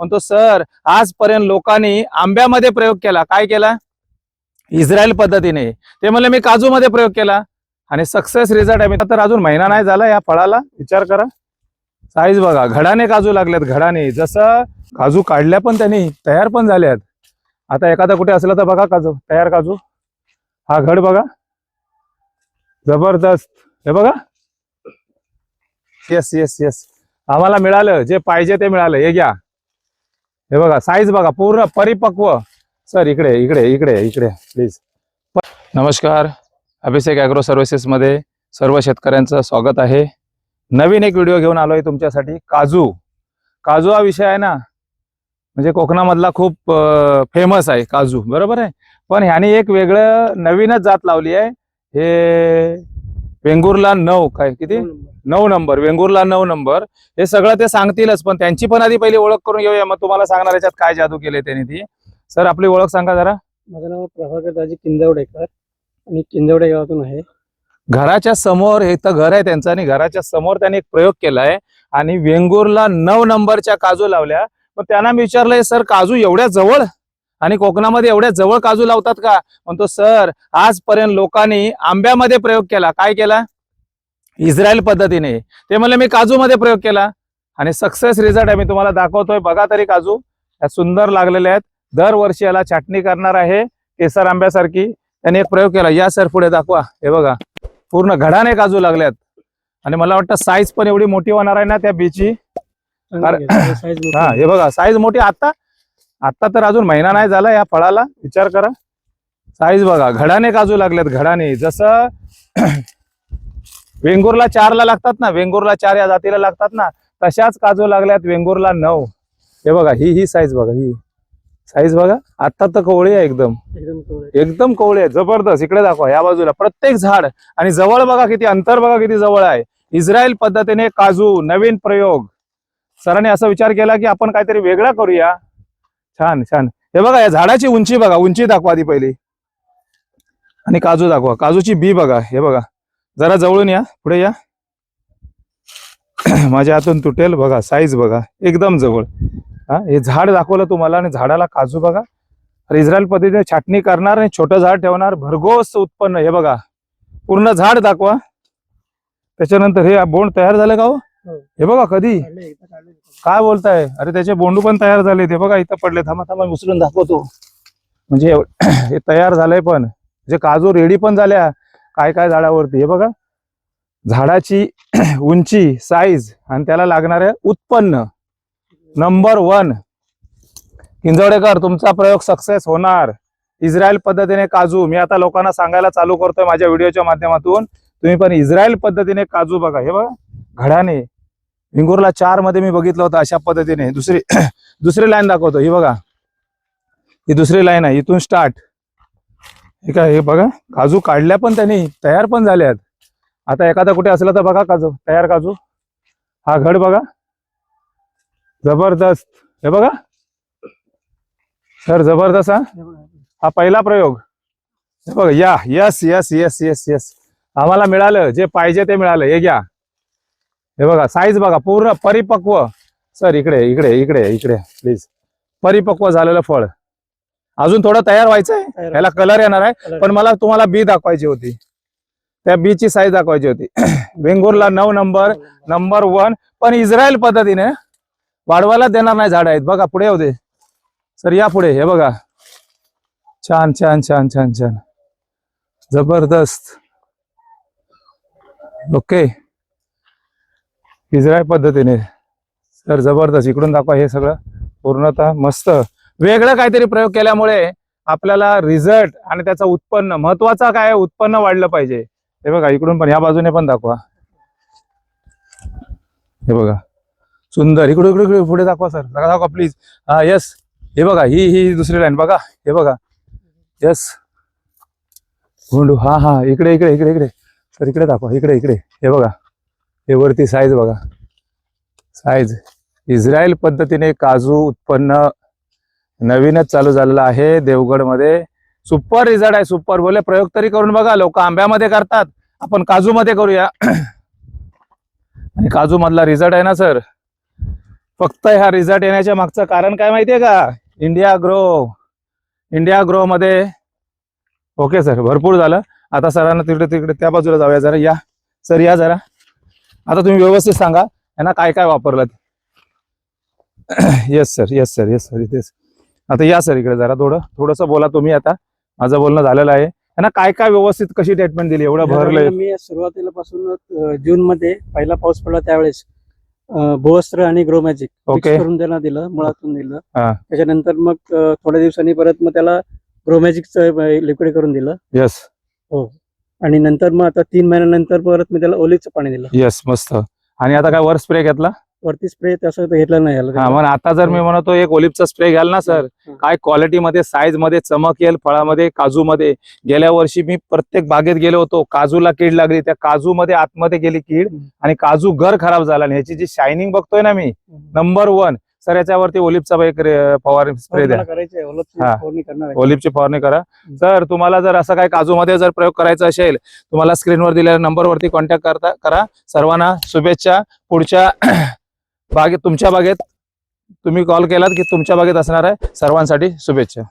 म्हणतो सर आजपर्यंत लोकांनी आंब्यामध्ये प्रयोग केला. काय केला? इस्रायल पद्धतीने. ते म्हणले मी काजूमध्ये प्रयोग केला. आणि सक्सेस रिझल्ट आहे मी तर अजून महिना नाही झाला या फळाला विचार करा. साईज बघा घडाने काजू लागल्यात घडाने. जसं काजू काढल्या पण त्यांनी तयार पण झाल्यात आता एखादा कुठे असला तर बघा काजू तयार काजू. हा घड बघा. जबरदस्त. हे बघा. येस येस येस आम्हाला मिळालं जे पाहिजे ते मिळालं. हे घ्या. हे बघा साईज बघा पूर्ण परिपक्व. सर इकडे इकडे इकडे इकडे प्लीज नमस्कार. अभिषेक ॲग्रो सर्व्हिसेसमध्ये सर्व शेतकऱ्यांचं स्वागत आहे. नवीन एक व्हिडिओ घेऊन आलोय तुमच्यासाठी काजू. काजू हा विषय आहे ना म्हणजे कोकणामधला खूप फेमस आहे काजू बरोबर आहे? पण ह्याने एक वेगळं नवीनच जात लावली आहे. हे वेंगुर्ला नऊ काय किती? नऊ नंबर. वेंगुर्ला नऊ नंबर. हे सगळं ते सांगतीलच पण त्यांची पण आधी पहिली ओळख करून घेऊया. मग तुम्हाला सांगणार याच्यात काय जादू केले त्यांनी ती. सर आपली ओळख सांगा जरा. माझं नाव प्रभाकर दाजी किंदवडेकर आणि किंदवडे गावातून आहे. घराच्या समोर हे तर घर आहे त्यांचं आणि घराच्या समोर त्यांनी एक प्रयोग केलाय. आणि वेंगुर्ला नऊ नंबरच्या काजू लावल्या. मग त्यांना मी विचारलंय सर काजू एवढ्या जवळ आणि कोकणामध्ये एवढ्या जवळ काजू लावतात का? म्हणतो सर आजपर्यंत लोकांनी आंब्यामध्ये प्रयोग केला. काय केला? इस्रायल पद्धतीने. ते म्हणले मी काजूमध्ये प्रयोग केला. आणि सक्सेस रिझल्ट आहे मी तुम्हाला दाखवतोय. बघा तरी काजू या सुंदर लागलेल्या आहेत. दरवर्षी याला छाटणी करणार आहे केसर आंब्यासारखी. त्यांनी एक प्रयोग केला. या सर पुढे दाखवा. हे बघा. पूर्ण घडाने काजू लागल्यात आणि मला वाटतं साईज पण एवढी मोठी होणार आहे ना त्या बीची. हा हे बघा साईज मोठी. आता आता तर अजून महिना नाही झाला या फळाला. विचार करा. साईज बघा. घडाने काजू लागलेत घडाने. जसं वेंगुर्ला चारला लागतात ना वेंगुर्ला चार या जातीला लागतात ना तशाच काजू लागल्यात वेंगुर्ला नऊ. हे बघा ही ही साईज बघा ही. साईज बघा. आता तर कवळी आहे एकदम. एकदम कवळे. एकदम कवळे आहे. जबरदस्त. इकडे दाखवा या बाजूला. प्रत्येक झाड. आणि जवळ बघा किती अंतर बघा किती जवळ आहे. इस्रायल पद्धतीने काजू नवीन प्रयोग. सरांनी असा विचार केला की आपण काहीतरी वेगळा करूया. छान छान. हे बघा या झाडाची उंची बघा उंची दाखवा आधी पहिली. आणि काजू दाखवा. काजूची बी बघा हे बघा. जरा जवळून या पुढे या. माझ्या हातून तुटेल बघा साईज बघा एकदम जवळ. हा हे झाड दाखवलं तुम्हाला आणि झाडाला काजू बघा. इस्रायल पद्धतीने छाटणी करणार आणि छोटं झाड ठेवणार भरघोस उत्पन्न. हे बघा पूर्ण झाड दाखवा. त्याच्यानंतर हे बोंड तयार झालं का हो? हो. हे बघा कधी. काय बोलताय? अरे त्याचे बोंडू पण तयार झाले ते बघा इथं पडले थांबा थांबा उचलून दाखवतो. म्हणजे हे तयार झालंय पण. जे काजू रेडी पण झाल्या काय काय झाडावरती? हे बघा. झाडाची उंची साईज आणि त्याला लागणारे उत्पन्न. नंबर वन किंजवडेकर तुमचा प्रयोग सक्सेस होणार. इस्रायल पद्धतीने काजू. मी आता लोकांना सांगायला चालू करतोय माझ्या व्हिडिओच्या माध्यमातून. तुम्ही पण इस्रायल पद्धतीने काजू बघा. हे बघा. घडाने विंगुरला चारमध्ये मी बघितलं होतं अशा पद्धतीने. दुसरी दुसरी लाईन दाखवतो. ही बघा. ही दुसरी लाईन आहे. इथून स्टार्ट हे काय हे बघा. काजू काढल्या पण त्यांनी तयार पण झाल्यात. आता एखादा कुठे असला तर बघा काजू. तयार काजू. हा घड बघा. जबरदस्त. हे बघा. सर जबरदस्त हा? हे. हा पहिला प्रयोग. हे बघा. या yes yes yes yes yes आम्हाला मिळालं. जे पाहिजे ते मिळालं. हे घ्या. हे बघा साईज बघा पूर्ण परिपक्व. सर इकडे इकडे इकडे इकडे प्लीज परिपक्व झालेलं फळ. अजून थोडं तयार व्हायचंय? याला कलर येणार आहे. पण मला तुम्हाला बी दाखवायची होती. त्या बी ची साईज दाखवायची होती. वेंगुर्ला नऊ नंबर नंबर वन पण इस्रायल पद्धतीने वाढवायला देणार नाही झाड आहेत. बघा पुढे येऊ दे. सर या पुढे हे बघा. छान छान छान छान छान. जबरदस्त. ओके इस्रायल पद्धतीने. सर जबरदस्त. इकडून दाखवा हे सगळं. पूर्णतः मस्त. वेगळं काहीतरी प्रयोग केल्यामुळे आपल्याला रिझल्ट आणि त्याचं उत्पन्न महत्त्वाचा काय उत्पन्न वाढलं पाहिजे. हे बघा इकडून पण ह्या बाजूने पण दाखवा. हे बघा. सुंदर. इकडे इकडे इकडे पुढे दाखवा सर. दाखवा दाखवा प्लीज हा यस हे बघा ही ही दुसरी लाईन बघा हे बघा. यस गोंडू हा हा. इकडे इकडे इकडे इकडे. सर इकडे दाखवा. इकडे इकडे. हे बघा. हे वरती साईज बघा. साईज इस्रायल पद्धतीने काजू उत्पन्न नवीनच चालू झालेलं आहे. देवगडमध्ये सुपर रिझल्ट आहे. सुपर बोले. प्रयोग तरी करून बघा. लोक आंब्यामध्ये करतात. आपण काजूमध्ये करूया. आणि काजू मधला रिझल्ट आहे ना सर फक्त ह्या रिझल्ट येण्याच्या मागचं कारण काय माहितीये का? इंडिया ग्रो इंडिया ग्रो मध्ये ओके सर भरपूर झालं. आता सरांना तिकडे तिकडे त्या बाजूला जाऊया जरा. या. सर या जरा. आता तुम्ही व्यवस्थित सांगा यांना काय काय वापरलं yes sir yes sir yes sir इथेच आता या सर इकडे जरा थोडं थोडंसं बोला तुम्ही आता. माझं बोलणं झालेलं आहे. यांना काय काय व्यवस्थित कशी ट्रीटमेंट दिली? एवढं भरलंय. झाडाला मी सुरुवातीला पासून जून मध्ये पहिला पाऊस पडला त्यावेळेस भुवस्त्र आणि ग्रो मॅजिक ओके. करून त्यांना दिलं मुळातून दिलं. हा. त्याच्यानंतर मग थोड्या दिवसांनी परत मग त्याला ग्रो मॅजिकचं लिक्विड करून दिलं. येस आणि नंतर मग आता तीन महिन्यानंतर परत मी त्याला ओलीचं पाणी दिलं. येस मस्त. आणि आता काय वर स्प्रे घेतला? वरती स्प्रे तसं घेतलं नाही याला. हा मग आता जर मी म्हणतो एक ओलिपचा स्प्रे घ्याल ना सर हा. काय क्वालिटी मध्ये साईजमध्ये चमक येईल फळामध्ये काजू मध्ये गेल्या वर्षी मी प्रत्येक बागेत गेलो होतो काजूला कीड लागली त्या काजू मध्ये आतमध्ये गेली कीड हम्म. आणि काजू घर खराब झाला आणि ह्याची जी शायनिंग बघतोय ना मी नंबर वन सर याच्यावरती ओलिपचा फवारणी स्प्रे द्या. ओलिपची फवारणी करा. सर तुम्हाला जर असं काही काजूमध्ये जर प्रयोग करायचा असेल तुम्हाला स्क्रीनवर दिलेल्या नंबरवरती कॉन्टॅक्ट करता करा. सर्वांना शुभेच्छा. पुढच्या बागेत तुमच्या बागेत तुम्ही कॉल केलात की तुमच्या बागेत असणार आहे. सर्वांसाठी शुभेच्छा.